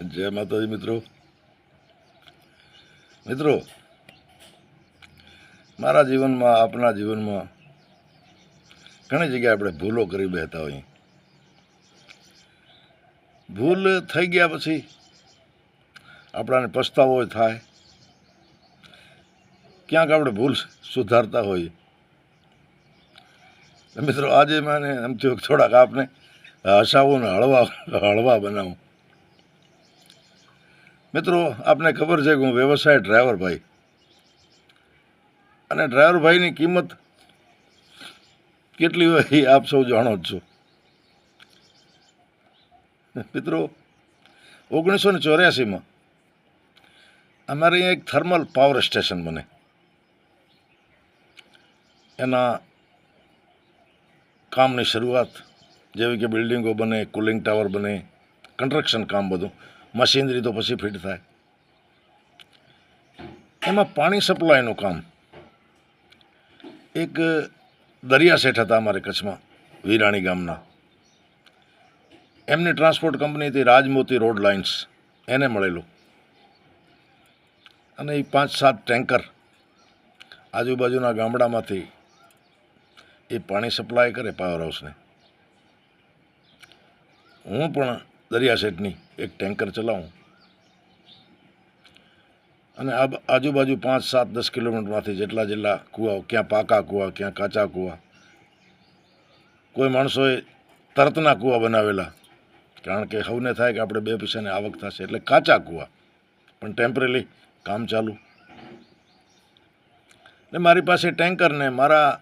જય માતાજી મિત્રો. મિત્રો, મારા જીવનમાં, આપના જીવનમાં ઘણી જગ્યાએ આપણે ભૂલો કરી બેઠા હોઈએ. ભૂલ થઈ ગયા પછી આપણાને પસ્તાવો થાય. ક્યાંક આપણે ભૂલ સુધારતા હોઈએ. મિત્રો, આજે મને એમ થયું થોડાક આપને હસાવું ને હળવા હળવા બનાવું. મિત્રો, આપને ખબર છે કે હું વ્યવસાય ડ્રાઈવર ભાઈ. અને ડ્રાઈવર ભાઈની કિંમત કેટલી હોય એ આપ સૌ જાણો જ છો. મિત્રો, ઓગણીસો ને ચોર્યાસીમાં અમારે અહીંયા એક થર્મલ પાવર સ્ટેશન બને. એના કામની શરૂઆત, જેવી કે બિલ્ડિંગો બને, કુલિંગ ટાવર બને, કન્સ્ટ્રક્શન કામ બધું મશીનરી તો પછી ફિટ થાય. એમાં પાણી સપ્લાયનું કામ. એક દરિયા શેઠ હતા અમારે કચ્છમાં, વિરાણી ગામના. એમની ટ્રાન્સપોર્ટ કંપની હતી રાજમોતી રોડ લાઇન્સ, એને મળેલું. અને એ પાંચ સાત ટેન્કર આજુબાજુના ગામડામાંથી એ પાણી સપ્લાય કરે પાવર હાઉસને હું પણ દરિયા સેટની એક ટેન્કર ચલાવું. અને આ આજુબાજુ પાંચ, સાત, દસ કિલોમીટરમાંથી જેટલા જેટલા કૂવા ક્યાં પાકા કૂવા, ક્યાં કાચા કૂવા. કોઈ માણસોએ તરતના કૂવા બનાવેલા, કારણ કે સૌને થાય કે આપણે બે પૈસાની આવક થશે, એટલે કાચા કૂવા. પણ ટેમ્પરરી કામ ચાલુ. ને મારી પાસે ટેન્કર ને મારા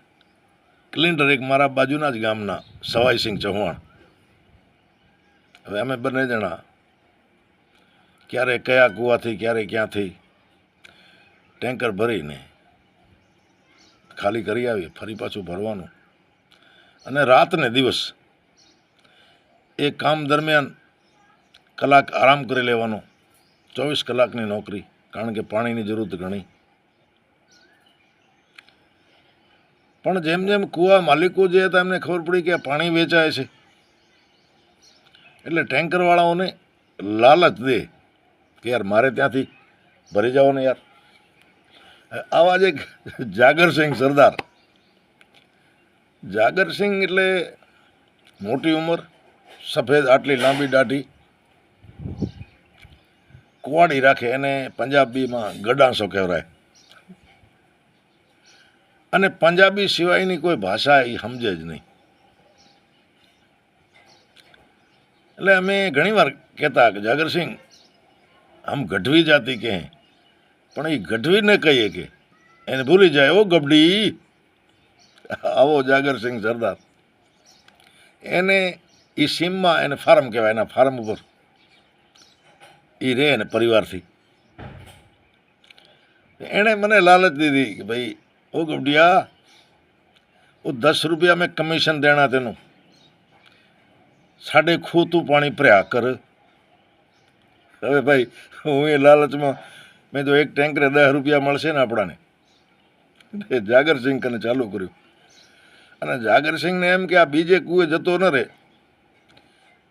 ક્લિન્ડર એક મારા બાજુના જ ગામના સવાઈસિંહ ચૌહાણ. હવે અમે બંને જણા ક્યારે કયા કૂવાથી, ક્યારે ક્યાંથી ટેન્કર ભરીને ખાલી કરી આવીએ, ફરી પાછું ભરવાનું. અને રાતને દિવસ એ કામ દરમિયાન કલાક આરામ કરી લેવાનો. ચોવીસ કલાકની નોકરી, કારણ કે પાણીની જરૂરત ઘણી. પણ જેમ જેમ કૂવા માલિકો જે હતા, એમને ખબર પડી કે પાણી વેચાય છે. એટલે ટેન્કરવાળાઓને લાલચ દે કે યાર મારે ત્યાંથી ભરી જાઓ ને યાર. આવા જ એક જાગરસિંહ સરદાર. જાગરસિંહ એટલે મોટી ઉંમર, સફેદ આટલી લાંબી દાઢી, કુવાડી રાખે એને પંજાબીમાં ગડાંસો કહેવાય. અને પંજાબી સિવાયની કોઈ ભાષા એ સમજે જ નહીં. એટલે અમે ઘણીવાર કહેતા કે જાગરસિંહ, આમ ગઢવી જાતી કહે પણ એ ગઢવીને કહીએ કે? એને ભૂલી જાય, ઓ ગબડી, આવો જાગરસિંહ સરદાર. એને એ સીમમાં એને ફાર્મ કહેવાય, એના ફાર્મ ઉપર. એ રહે એને પરિવારથી. એણે મને લાલચ દીધી કે ભાઈ, ઓ ગબડિયા, ઓ દસ રૂપિયા મેં કમિશન દેણા તેનું. ਸਾਡੇ ਖੂਹ ਤੋਂ ਪਾਣੀ ਭਰਿਆ ਕਰ હવે ભાઈ, હું એ લાલચમાં, મેં તો એક ટેન્કરે દસ રૂપિયા મળશે ને આપણાને. એટલે જાગરસિંહ કને ચાલુ કર્યું. અને જાગર જાગરસિંહને એમ કે આ બીજે કૂએ જતો ન રહે.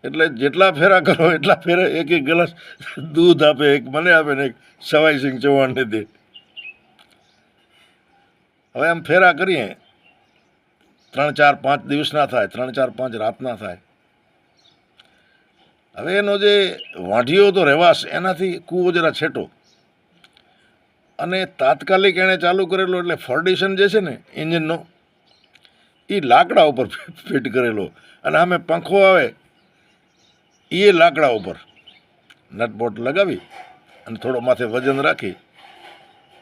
એટલે જેટલા ફેરા કરો, એટલા ફેરા એક એક ગ્લાસ દૂધ આપે, એક મને આપે ને એક સવાઈસિંહ ચૌહાણને દે. હવે આમ ફેરા કરીએ. ત્રણ ચાર પાંચ દિવસના થાય, ત્રણ ચાર પાંચ રાતના થાય. હવે એનો જે વાઢીઓ તો રહેવાશ એનાથી કૂવો જરા છેટો. અને તાત્કાલિક એણે ચાલુ કરેલો એટલે ફર્ડિશન જે છે ને, એન્જિનનો એ લાકડા ઉપર ફિટ કરેલો. અને આમે પંખો આવે એ લાકડા ઉપર. નટબોટ લગાવી અને થોડો માથે વજન રાખી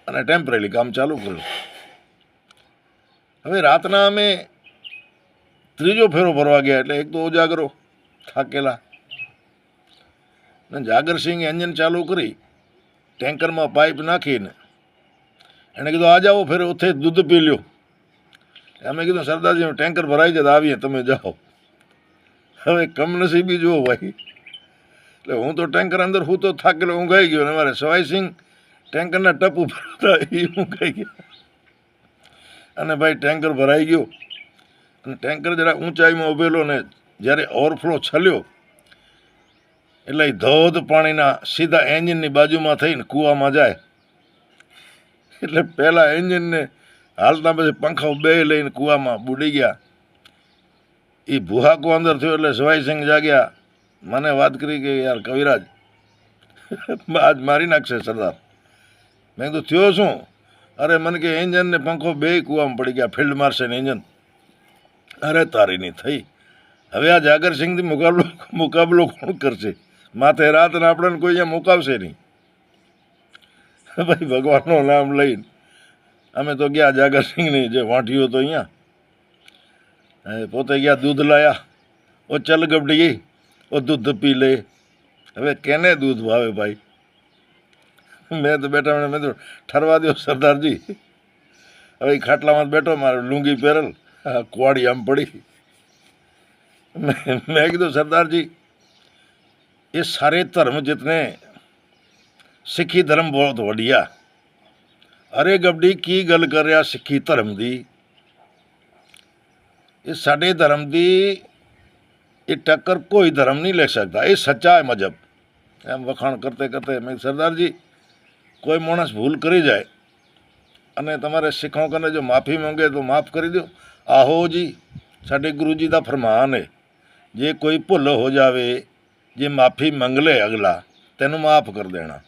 અને ટેમ્પરરી કામ ચાલુ કર્યું. હવે રાતના અમે ત્રીજો ફેરો ભરવા ગયા એટલે એક તો ઉજાગરો થાકેલા. ને જાગરસિંહ એન્જિન ચાલુ કરી, ટેન્કરમાં પાઇપ નાખીને એણે કીધું આ જાઓ ફેર ઉથે દૂધ પી લ્યો. અમે કીધું, સરદારજી ટેન્કર ભરાઈ જાય આવીએ, તમે જાઓ. હવે કમનસીબી જુઓ ભાઈ. એટલે હું તો ટેન્કર અંદર હું તો થાકેલો ઊંઘાઈ ગયો ને મારે સવાઈસિંહ ટેન્કરના ટપ ઉપર હતા એ ઊંઘાઈ ગયા. અને ભાઈ ટેન્કર ભરાઈ ગયો. અને ટેન્કર જરા ઊંચાઈમાં ઉભેલો ને જ્યારે ઓવરફ્લો છલ્યો એટલે એ ધોધ પાણીના સીધા એન્જિનની બાજુમાં થઈને કૂવામાં જાય. એટલે પહેલાં એન્જિનને હાલતા પછી પંખો બે લઈને કૂવામાં બુડી ગયા. એ ભૂહાકો અંદર થયો એટલે સવાઈસિંહ જાગ્યા. મને વાત કરી કે યાર કવિરાજ, આજ મારી નાખશે સરદાર. મેં કીધું, થયો શું? અરે મને કે એન્જિન ને પંખો બે કૂવામાં પડી ગયા, ફિલ્ડ માર્શલ એન્જિન. અરે તારીની થઈ. હવે આ જાગરસિંહથી મુકાબલો મુકાબલો કોણ કરશે? માથે રાત રાતને આપણને કોઈ અહીંયા મુકાવશે નહીં. ભાઈ, ભગવાનનો નામ લઈને અમે તો ગયા જાગરસિંહની, જે વાંઠીઓ તો અહીંયા. પોતે ગયા દૂધ લાયા. ઓ ચલ ગબડી ગઈ ઓ દૂધ પી લે. હવે કેને દૂધ ભાવે ભાઈ? મેં તો બેઠા મેં તો ઠરવા દો સરદારજી. હવે ખાટલામાં બેઠો, મારે લુંગી પહેરેલ. કુવાડી આમ પડી. મેં કીધું, સરદારજી ਇਹ ਸਾਰੇ ਧਰਮ ਜਿਤਨੇ ਸਿੱਖੀ ਧਰਮ ਬਹੁਤ ਵਧੀਆ ਅਰੇ ਗੱਬੜੀ, ਕੀ ਗੱਲ ਕਰ ਰਿਹਾ ਸਿੱਖੀ ਧਰਮ ਦੀ? ਇਹ ਸਾਡੇ ਧਰਮ ਦੀ ਇਹ ਟੱਕਰ ਕੋਈ ਧਰਮ ਨਹੀਂ ਲੈ ਸਕਦਾ। ਇਹ ਸੱਚਾ ਹੈ ਮਜਬ हम ਕਰਤੇ કરતે કરતે મેં સરદારજી કોઈ માણસ ભૂલ કરી જાય અને તમારે શીખો કને જો માફી માંગે તો ਮਾਫ਼ ਕਰੀ ਦਿਓ। ਆਹੋ ਜੀ, ਸਾਡੇ ਗੁਰੂ ਜੀ ਦਾ ਫਰਮਾਨ ਹੈ, ਜੇ ਕੋਈ ਭੁੱਲ ਹੋ ਜਾਵੇ ਜੇ ਮਾਫੀ ਮੰਗ ਲੇ ਅਗਲਾ ਤੈਨੂੰ ਮਾਫ ਕਰ ਦੇਣਾ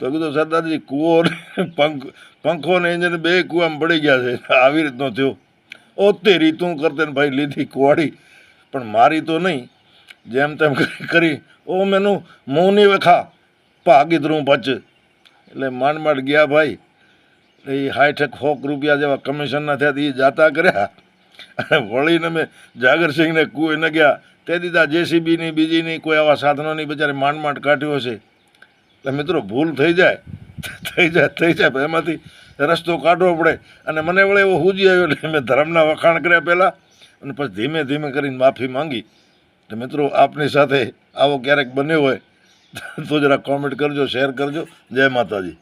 તો કીધું સરદારજી કૂવો ને પંખ પંખો ને એને બે કૂવામાં પડી ગયા છે આવી રીતનો થયો ઓ તેરી તું કરતે ને ભાઈ લીધી કુવાડી પણ મારી તો નહીં જેમ તેમ કરી- કરી ઓ મેનું મું નહીં વખા ભાગીદરું બચ એટલે માંડ માંડ ગયા ભાઈ એ હાઈઠેક હોક રૂપિયા જેવા કમિશનના થયા એ જાતા કર્યા અને વળીને મેં જાગરસિંહને કૂએ ગયા તે દીધા, જેસીબીની, બીજીની, કોઈ આવા સાધનોની બચારે માંડ માંડ કાઢ્યો છે એટલે મિત્રો, ભૂલ થઈ જાય. થઈ જાય થઈ જાય. એમાંથી રસ્તો કાઢવો પડે. અને મને વળે એવો હુજી આવ્યો એટલે મેં ધર્મના વખાણ કર્યા પહેલાં. અને પછી ધીમે ધીમે કરીને માફી માંગી. તો મિત્રો, આપની સાથે આવો ક્યારેક બન્યો હોય, તો જરા કોમેન્ટ કરજો શેર કરજો. જય માતાજી.